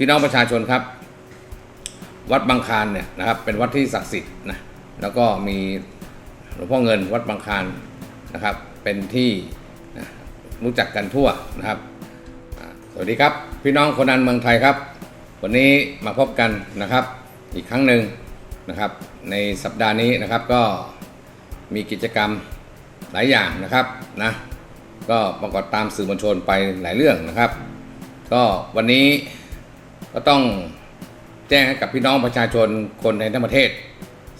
พี่น้องประชาชนครับ วัดบางคานเนี่ยนะครับ เป็นวัดที่ศักดิ์สิทธิ์นะแล้วก็มีหลวงพ่อเงินวัดบางคานนะครับ เป็นที่รู้จักกันทั่วนะครับ สวัสดีครับ พี่น้องคนนันเมืองไทยครับ วันนี้มาพบกันนะครับ อีกครั้งหนึ่งนะครับ ในสัปดาห์นี้นะครับก็มีกิจกรรมหลายอย่างนะครับนะก็ปรากฏตามสื่อมวลชนไปหลายเรื่องนะครับ ก็วันนี้ ก็ต้องแจ้งให้กับพี่น้องประชาชนคนในทั้งประเทศ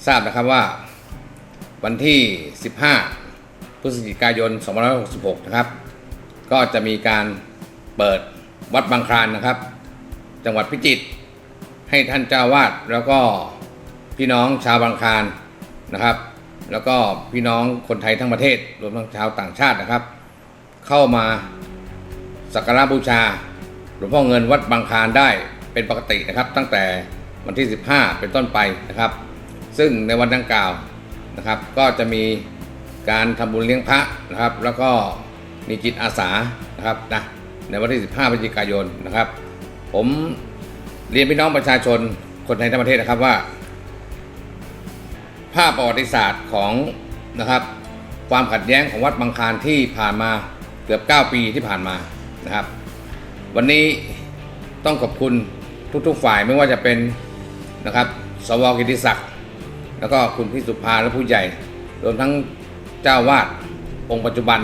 ทราบนะครับว่าวันที่ 15 พฤศจิกายน 2566 นะครับ ก็จะมีการเปิดวัดบางคลานนะครับ จังหวัดพิจิตรให้ท่านเจ้าวาดแล้วก็พี่น้องชาวบางคลานนะครับ แล้วก็พี่น้องคนไทยทั้งประเทศรวมทั้งชาวต่างชาตินะครับ เข้ามาสักการะบูชาหลวงพ่อเงินวัดบางคลานได้ เป็นปกตินะครับ ตั้งแต่วันที่ 15 เป็นต้นไปนะครับ ซึ่งในวันดังกล่าวนะครับ ก็จะมีการทำบุญเลี้ยงพระนะครับ แล้วก็มีจิตอาสานะครับนะในวันที่ 15พฤศจิกายนนะครับ ผมเรียนพี่น้องประชาชนคนไทยทั้งประเทศนะครับว่า ภาพประวัติศาสตร์ของนะครับ ความขัดแย้งของวัดบางคานที่ผ่านมาเกือบ 9 ปีที่ผ่านมานะครับ วันนี้ต้องขอบคุณ ทุกๆฝ่ายไม่ว่าจะเป็นนะครับสวกิติศักดิ์แล้วก็คุณพิสุภาและผู้ใหญ่ รวมทั้งเจ้าวาดองค์ปัจจุบัน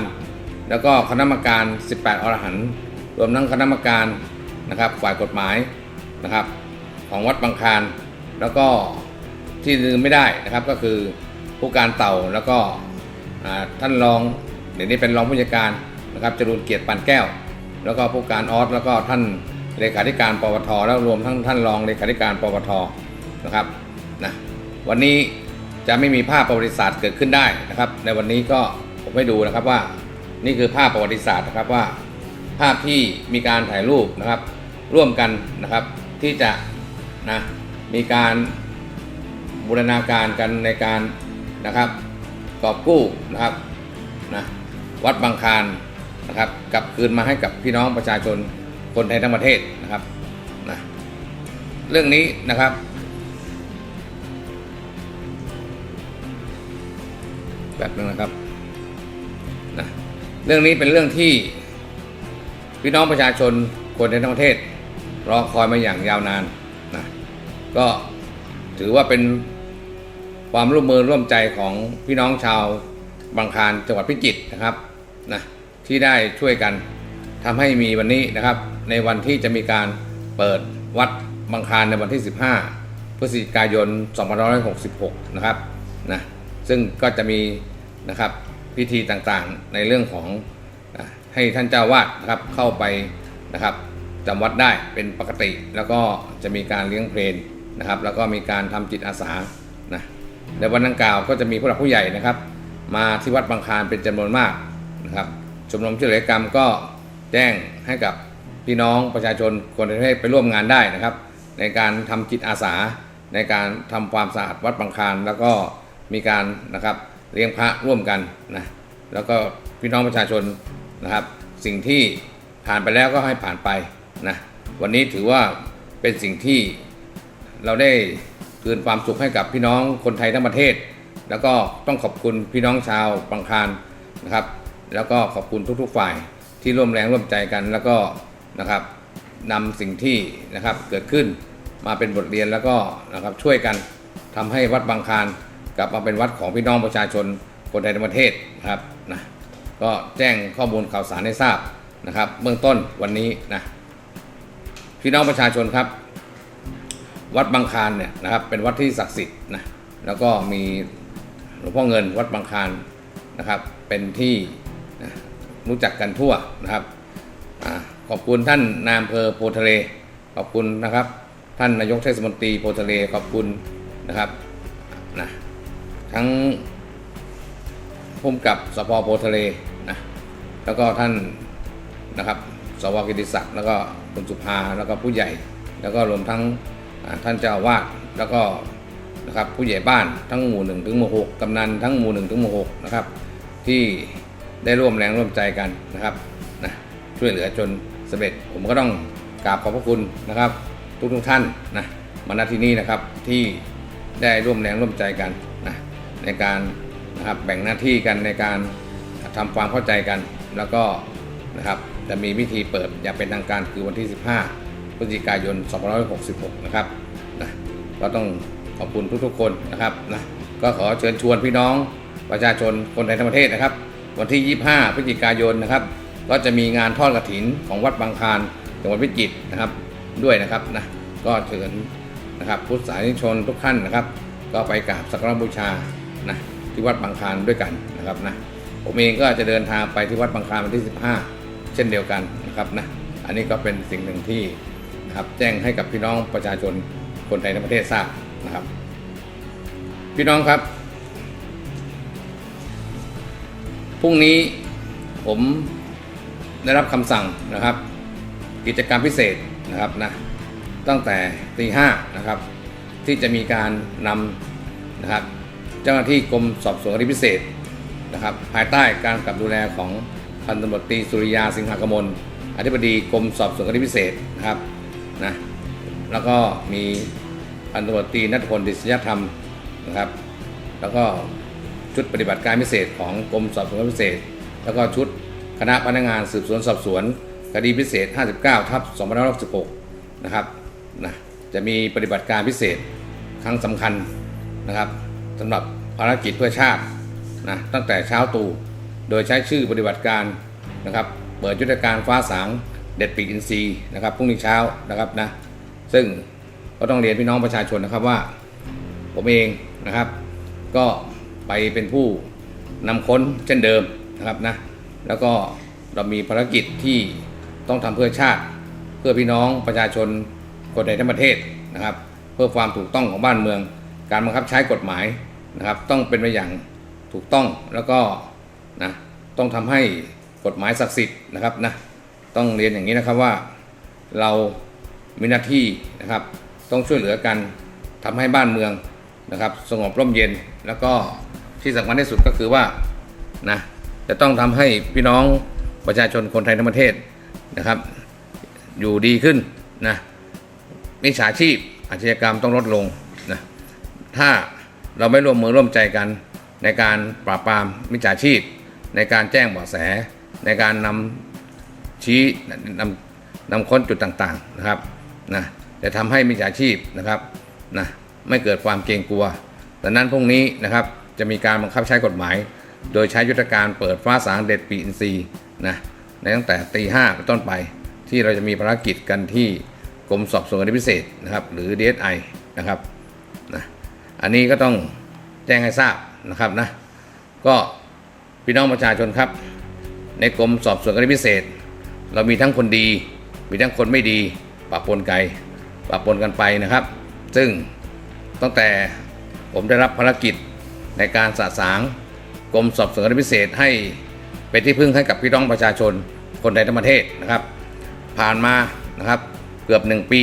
แล้วก็คณะกรรมการ 18 อรหันต์รวมทั้งคณะกรรมการนะครับฝ่ายกฎหมายนะครับของวัดบางคานแล้วก็ที่ลืมไม่ได้นะครับก็คือผู้การเต่าแล้วก็ท่านรองเดี๋ยวนี้เป็นรองผู้จัดการนะครับจรูนเกียรติปานแก้ว แล้วก็ผู้การออสแล้วก็ท่าน เลขาธิการปปทแล้วรวมทั้งท่านรองเลขาธิการปปทนะครับนะวันนี้จะไม่มีภาพประวัติศาสตร์เกิดขึ้นได้นะครับ ในวันนี้ก็ผมให้ดูนะครับว่านี่คือภาพประวัติศาสตร์นะครับว่า ภาพที่มีการถ่ายรูปนะครับ ร่วมกันนะครับที่จะนะมีการบูรณาการกันในการนะครับกอบกู้นะครับนะวัดบางคานนะครับกลับคืนมาให้กับพี่น้องประชาชน คนไทยทั้งประเทศนะครับนะเรื่องนี้นะครับ แบบนึงนะครับนะเรื่องนี้เป็นเรื่องที่พี่น้องประชาชนคนในทั้งประเทศ รอคอยมาอย่างยาวนานนะก็ถือว่าเป็นความร่วมมือร่วมใจของพี่น้องชาวบางคานจังหวัดพิจิตรนะครับนะที่ได้ช่วยกันทำให้มีวันนี้นะครับ ในวันที่จะมีการเปิดวัดบางคานในวันที่ 15 พฤศจิกายน 2566 นะครับนะซึ่งก็จะมีนะครับพิธีต่างๆในเรื่องของให้ท่านเจ้าวาดนะครับเข้าไปนะครับจำวัดได้เป็นปกติ แล้วก็จะมีการเลี้ยงเพลนนะครับ แล้วก็มีการทำจิตอาสานะในวันดังกล่าวก็จะมีผู้หลักผู้ใหญ่นะครับ มาที่วัดบางคานเป็นจำนวนมากนะครับชมรมช่วยเหลือกรรมก็แจ้งให้กับ พี่น้องประชาชนคนในประเทศไปร่วมงานได้นะครับ ในการทำจิตอาสา ในการทำความสะอาดวัดบางคานแล้วก็มีการนะครับเลี้ยงพระร่วมกันนะแล้วก็พี่น้องประชาชนนะครับ สิ่งที่ผ่านไปแล้วก็ให้ผ่านไปนะวันนี้ถือว่าเป็นสิ่งที่เราได้คืนความสุขให้กับพี่น้องคนไทยทั้งประเทศ แล้วก็ต้องขอบคุณพี่น้องชาวบางคานนะครับ แล้วก็ขอบคุณทุกๆฝ่ายที่ร่วมแรงร่วมใจกัน แล้วก็ นะครับนำสิ่งที่นะครับเกิดขึ้นมาเป็นบทเรียนแล้วก็นะครับช่วยกันทำให้วัดบางคานกลับมาเป็นวัดของพี่น้องประชาชนคนไทยทั้งประเทศนะครับนะก็แจ้งข้อมูลข่าวสารให้ทราบนะครับ เบื้องต้นวันนี้นะพี่น้องประชาชนครับ วัดบางคานเนี่ยนะครับเป็นวัดที่ศักดิ์สิทธิ์นะแล้วก็มีหลวงพ่อเงินวัดบางคานนะครับเป็นที่นะรู้จักกันทั่วนะครับ ขอบคุณท่านนายอำเภอโพธิ์ทะเล ขอบคุณนะครับ ท่านนายกเทศมนตรีโพธิ์ทะเลขอบคุณนะครับนะทั้งพุ่มกับสพโพธิ์ทะเลนะแล้วก็ท่านนะครับสวกิติศักดิ์แล้วก็คุณสุภาแล้วก็ผู้ใหญ่ แล้วก็รวมทั้งท่านเจ้าอาวาดแล้วก็นะครับผู้ใหญ่บ้านทั้งหมู่หนึ่งถึงหมู่หกกำนันทั้งหมู่หนึ่งถึงหมู่หกนะครับที่ได้ร่วมแรงร่วมใจกันนะครับนะช่วยเหลือจน สำเร็จ ผมก็ต้องกราบขอบพระคุณนะครับ ทุกทุกท่านนะมาณที่นี้นะครับที่ได้ร่วมแรงร่วมใจกันนะในการนะครับแบ่งหน้าที่กันในการทำความเข้าใจกัน แล้วก็นะครับจะมีพิธีเปิดอย่างเป็นทางการคือวันที่ 15พฤศจิกายน 2566 นะครับนะก็ต้องขอบคุณทุกๆคนนะครับนะก็ขอเชิญชวนพี่น้องประชาชนคนไทยทั้งประเทศนะครับ วันที่ 25 พฤศจิกายนนะครับ ก็จะมีงานทอดกฐินของวัดบางคานจังหวัดพิจิตรนะครับด้วยนะครับนะก็เชิญนะครับพุทธศาสนิกชนทุกท่านนะครับ ก็ไปกราบสักการะบูชานะที่วัดบางคานด้วยกันนะครับนะผมเองก็จะเดินทางไปที่วัดบางคานวันที่ 15 เช่นเดียวกันนะครับนะอันนี้ก็เป็นสิ่งหนึ่งที่นะครับแจ้งให้กับพี่น้องประชาชนคนไทยในประเทศทราบนะครับ พี่น้องครับพรุ่งนี้ผม ได้รับคำสั่งนะครับ กิจกรรมพิเศษนะครับนะตั้งแต่ตีห้านะครับ ที่จะมีการนำนะครับ เจ้าหน้าที่กรมสอบสวนคดีพิเศษนะครับ ภายใต้การกับดูแลของพันตำรวจตรีสุริยาสิงหากมลอธิบดีกรมสอบสวนคดีพิเศษนะครับนะแล้วก็มีพันตำรวจตรีนัทพลดิษยธรรมนะครับ แล้วก็ชุดปฏิบัติการพิเศษของกรมสอบสวนพิเศษ แล้วก็ชุด คณะพนักงานสืบสวนสอบสวนคดีพิเศษ 59 ทับ2566 นะครับนะจะมีปฏิบัติการพิเศษครั้งสำคัญนะครับสำหรับภารกิจเพื่อชาตินะตั้งแต่เช้าตรู่โดยใช้ชื่อปฏิบัติการนะครับเปิดยุทธการฟ้าสางเด็ดปีกอินทรีย์นะครับพรุ่งนี้เช้านะครับนะซึ่งก็ต้องเรียนพี่น้องประชาชนนะครับว่า ผมเองนะครับ ก็ไปเป็นผู้นำค้นเช่นเดิมนะครับนะ แล้วก็เรามีภารกิจที่ต้องทำเพื่อชาติ เพื่อพี่น้องประชาชนคนในทั้งประเทศนะครับ เพื่อความถูกต้องของบ้านเมือง การบังคับใช้กฎหมายนะครับ ต้องเป็นไปอย่างถูกต้องแล้วก็นะต้องทำให้กฎหมายศักดิ์สิทธิ์นะครับนะต้องเรียนอย่างนี้นะครับว่าเรามีหน้าที่นะครับ ต้องช่วยเหลือกันทำให้บ้านเมืองนะครับ สงบร่มเย็นแล้วก็ที่สำคัญที่สุดก็คือว่านะ จะต้องทำให้พี่น้องประชาชนคนไทยทั้งประเทศนะครับ อยู่ดีขึ้นนะมิจฉาชีพอาชญากรรมต้องลดลงนะถ้าเราไม่ร่วมมือร่วมใจกันในการปราบปรามมิจฉาชีพ ในการแจ้งเบาะแส ในการนำชี้นำนำค้นจุดต่างๆนะครับนะจะทำให้มิจฉาชีพนะครับนะไม่เกิดความเกรงกลัวดังนั้นพรุ่งนี้นะครับจะมีการบังคับใช้กฎหมาย โดยใช้ยุทธการเปิดฟ้าสางเด็ดปีอินทรีนะในตั้งแต่ตีห้าเป็นต้นไป ที่เราจะมีภารกิจกันที่กรมสอบสวนคดีพิเศษนะครับหรือ DSI นะครับนะอันนี้ก็ต้องแจ้งให้ทราบนะครับนะก็พี่น้องประชาชนครับ ในกรมสอบสวนคดีพิเศษ เรามีทั้งคนดี มีทั้งคนไม่ดีปะปนไกปะปนกันไปนะครับ ซึ่งตั้งแต่ผมได้รับภารกิจในการสะสาง กรมสอบสวนคดีพิเศษให้เป็นที่พึ่งให้กับพี่น้องประชาชนคนในทั้งประเทศนะครับ ผ่านมานะครับเกือบหนึ่งปี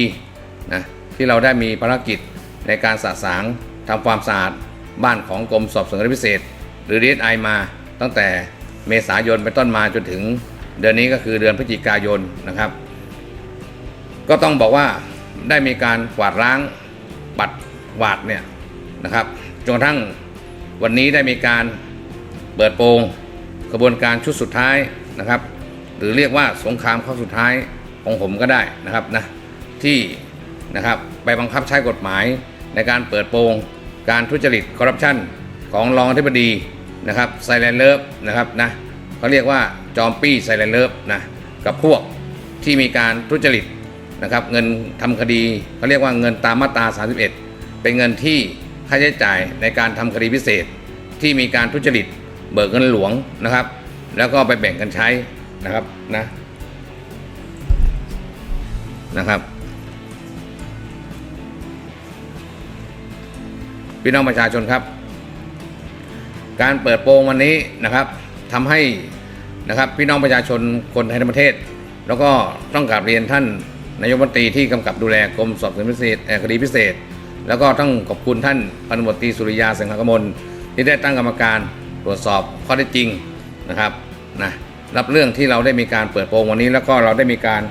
นะที่เราได้มีภารกิจในการสะสางทำความสะอาดบ้านของกรมสอบสวนคดีพิเศษ หรือ DSI มาตั้งแต่เมษายนเป็นต้นมาจนถึงเดือนนี้ก็คือเดือนพฤศจิกายนนะครับ ก็ต้องบอกว่าได้มีการกวาดล้างปัดกวาดเนี่ยนะครับจนกระทั่งวันนี้ได้มีการ เปิดโปงกระบวนการชุดสุดท้ายนะครับ หรือเรียกว่าสงครามข้อสุดท้ายของผมก็ได้นะครับนะที่นะครับไปบังคับใช้กฎหมายในการเปิดโปงการทุจริตคอร์รัปชันของรองอธิบดีนะครับไซเลนเลิฟนะครับนะเขาเรียกว่าจอมปี้ไซเลนเลิฟนะกับพวกที่มีการทุจริตนะครับเงินทำคดีเขาเรียกว่าเงินตามมาตรา 31 เป็นเงินที่ค่าใช้จ่ายในการทำคดีพิเศษที่มีการทุจริต เบิกเงินหลวงนะครับ แล้วก็ไปแบ่งกันใช้นะครับนะนะครับพี่น้องประชาชนครับ การเปิดโปงวันนี้นะครับทำให้นะครับพี่น้องประชาชนคนไทยทั้งประเทศ แล้วก็ต้องกราบเรียนท่านนายกรัฐมนตรีที่กำกับดูแลกรมสอบสวนพิเศษเอ่อคดีพิเศษ แล้วก็ต้องขอบคุณท่านพันตำรวจตรีสุริยาสิงหกมลที่ได้ตั้งกรรมการ ตรวจสอบข้อเท็จจริงนะครับนะรับเรื่องที่เราได้มีการเปิดโปงวันนี้ แล้วก็เราได้มีการ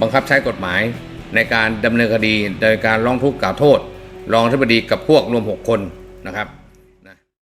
บังคับใช้กฎหมายในการดำเนินคดีโดยการร้องทุกข์กล่าวโทษ รองอธิบดีกับพวกรวม 6 คนนะครับ